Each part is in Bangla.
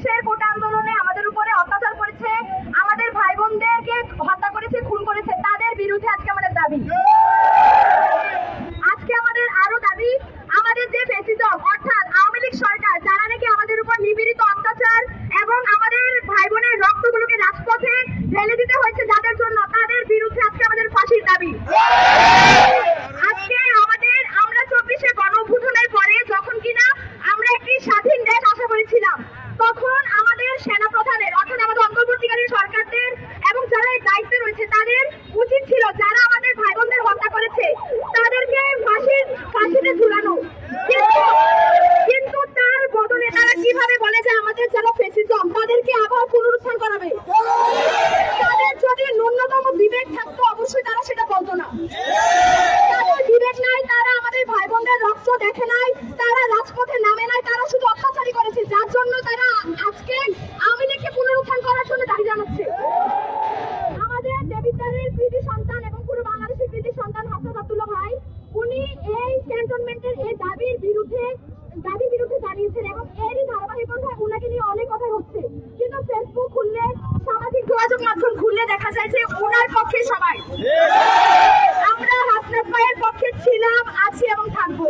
চব্বিশের কোটা আন্দোলনে আমাদের উপরে অত্যাচার করেছে। আমাদের ভাই বোনদেরকে হত্যা করেছে, খুন করেছে। তাদের বিরুদ্ধে আজকে আমাদের দাবি। আজকে আমাদের আরও দাবি, আমাদের যে ফেসিজম, অর্থাৎ আওয়ামী লীগ সরকার, যারা নাকি আমাদের উপর নিপীড়িত অত্যাচার এবং আমাদের ভাই বোনের রক্তগুলোকে রাজপথে ঢেলে দিতে হয়েছে যাদের জন্য, তাদের বিরুদ্ধে আজকে আমাদের ফাঁসির দাবি আজকে আমাদের আমরা চব্বিশে গণ অভ্যুত্থানের পরে যখন কিনা আমরা একটি স্বাধীন দেশ আশা করেছিলাম তখন আমাদের সেনা প্রধানের অর্থাৎ আমাদের অন্তর্বর্তীকালীন সরকারদের এবং যারা এই দায়িত্বে রয়েছে তাদের উচিত ছিল যারা আমাদের ভাই বোনদের হত্যা করেছে তাদেরকে ফাঁসির ফাঁসিতে ঝুলানো কিন্তু কিন্তু তার বদলে তারা কীভাবে বলে যে আমাদের যারা ফেসিজম তাদেরকে আবার পুনরুত্থান করাবে তাদের যদি ন্যূনতম বিবেক থাকতো, অবশ্যই তারা সেটা বলতো না। তাদের বিবেক নাই, তারা আমাদের ভাই বোনদের রক্ত দেখে নাই, তারা রাজপথে নামে নাই, তারা শুধু অত্যাচারই করেছে, যার জন্য তারা আজকে আওয়ামী লীগকে পুনরুত্থান করার জন্য দাবি জানাচ্ছে। আমাদের দেবিদ্বারের কৃতি সন্তান এবং পুরো বাংলাদেশের কৃতি সন্তান হাসান আব্দুল্লাহ ভাই, উনি এই ক্যান্টনমেন্টের এই দাবির বিরুদ্ধে দাবির বিরুদ্ধে জানিয়েছেন এবং এরই খুললে সামাজিক যোগাযোগ মাধ্যম খুললে দেখা যায় যে ওনার পক্ষে সবাই। আমরা হাসনাত ভাইয়ের পক্ষে ছিলাম আছি এবং থাকব।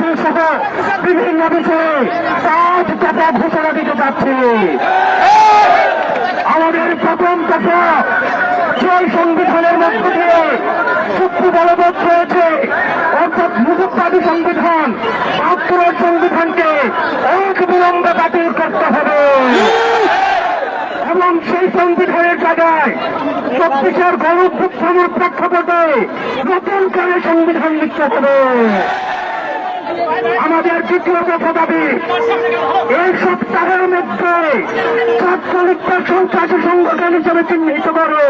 আওয়ামী সহ বিভিন্ন বিষয়ে ঘোষণা দিতে আমাদের প্রথম কথা সেই সংবিধানের মধ্য দিয়ে এবং হয়ে জায়গায় চব্বিশের গণভ্যুত্থানের প্রেক্ষাপটে নতুন করে সংবিধান লিখতে হবে। আমাদের দ্বিতীয় কথা দাবি, এই সপ্তাহের মধ্যে ছাত্রলীগকে সন্ত্রাসী সংগঠন হিসেবে চিহ্নিত করে।